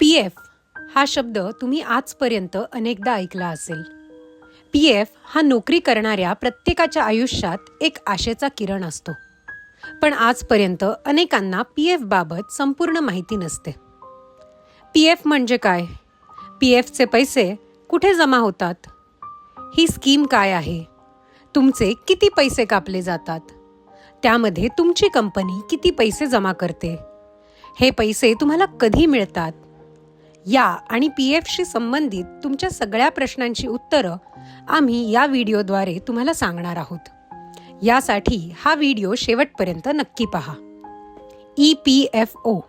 P F हा शब्द तुम्ही आजपर्यंत अनेकदा ऐकला असेल. पी एफ हा नोकरी करणाऱ्या प्रत्येकाच्या आयुष्यात एक आशेचा किरण असतो. पण आजपर्यंत अनेकांना पी एफ बाबत संपूर्ण माहिती नसते. पी एफ म्हणजे काय? पी एफचे पैसे कुठे जमा होतात? ही स्कीम काय आहे? तुमचे किती पैसे कापले जातात? त्यामध्ये तुमची कंपनी किती पैसे जमा करते? हे पैसे तुम्हाला कधी मिळतात? या आणि पी एफशी संबंधित तुमच्या सगळ्या प्रश्नांची उत्तरं आम्ही या व्हिडिओद्वारे तुम्हाला सांगणार आहोत. यासाठी हा व्हिडिओ शेवटपर्यंत नक्की पहा. ई पी एफ ओ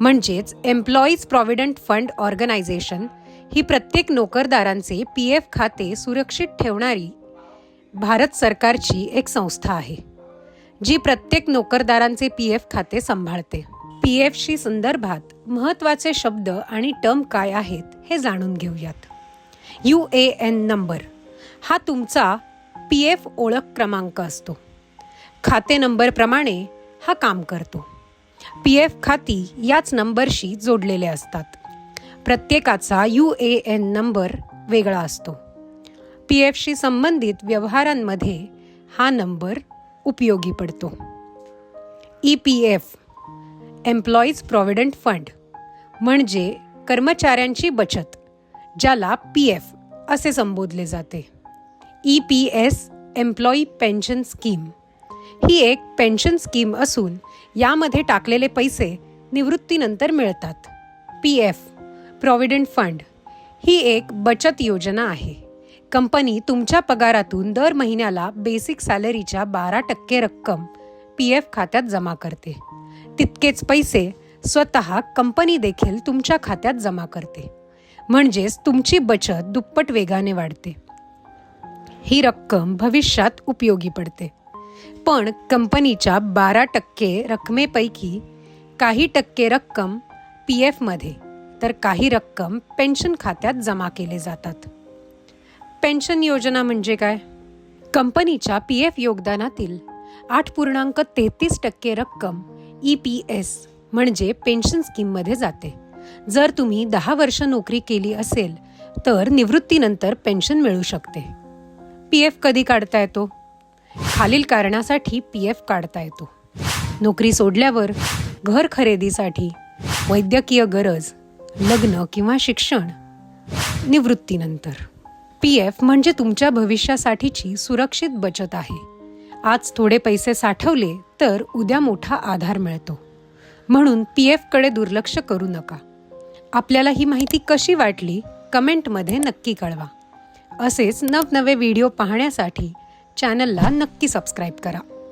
म्हणजेच एम्प्लॉईज प्रॉव्हिडंट फंड ऑर्गनायझेशन ही प्रत्येक नोकरदारांचे पी एफ खाते सुरक्षित ठेवणारी भारत सरकारची एक संस्था आहे जी प्रत्येक नोकरदारांचे पी एफ खाते सांभाळते. पी एफशी संदर्भात महत्त्वाचे शब्द आणि टर्म काय आहेत हे जाणून घेऊयात. U A N number. हा तुमचा पी एफ ओळख क्रमांक असतो. खाते नंबरप्रमाणे हा काम करतो. पी एफ खाती याच नंबरशी जोडलेले असतात. प्रत्येकाचा यू ए एन नंबर वेगळा असतो. पी एफशी संबंधित व्यवहारांमध्ये हा नंबर उपयोगी पडतो. E P F employees provident fund म्हणजे कर्मचाऱ्यांची बचत ज्याला पी एफ असे संबोधले जाते. E P S employee pension scheme ही एक पेन्शन स्कीम असून यामध्ये टाकलेले पैसे निवृत्तीनंतर मिळतात. पी एफ प्रॉव्हिडंट फंड ही एक बचत योजना आहे. कंपनी तुमच्या पगारातून दर महिन्याला बेसिक सॅलरीच्या बारा टक्के रक्कम पी एफ खात्यात जमा करते. तितकेच पैसे स्वतः कंपनी देखील तुमच्या खात्यात जमा करते. म्हणजेच तुमची बचत दुप्पट वेगाने वाढते. ही रक्कम भविष्यात उपयोगी पडते. पण कंपनीच्या बारा टक्के रकमेपैकी काही टक्के रक्कम पी एफमध्ये तर काही रक्कम पेन्शन खात्यात जमा केले जातात. पेन्शन योजना म्हणजे काय? कंपनीच्या पी एफ योगदानातील आठ पूर्णांक तेहतीस टक्के रक्कम ई पी एस म्हणजे पेन्शन स्कीममध्ये जाते. जर तुम्ही दहा वर्ष नोकरी केली असेल तर निवृत्तीनंतर पेन्शन मिळू शकते. पी एफ कधी काढता येतो? खालील कारणासाठी पी एफ काढता येतो. नोकरी सोडल्यावर घर खरेदीसाठी वैद्यकीय गरज लग्न किंवा शिक्षण निवृत्तीनंतर. पी एफ म्हणजे तुमच्या भविष्यासाठीची सुरक्षित बचत आहे. आज थोडे पैसे साठवले तर उद्या मोठा आधार मिळतो. म्हणून पी एफकडे दुर्लक्ष करू नका. आपल्याला ही माहिती कशी वाटली कमेंटमध्ये नक्की कळवा. असेच नवनवे व्हिडिओ पाहण्यासाठी चॅनलला नक्की सबस्क्राईब करा.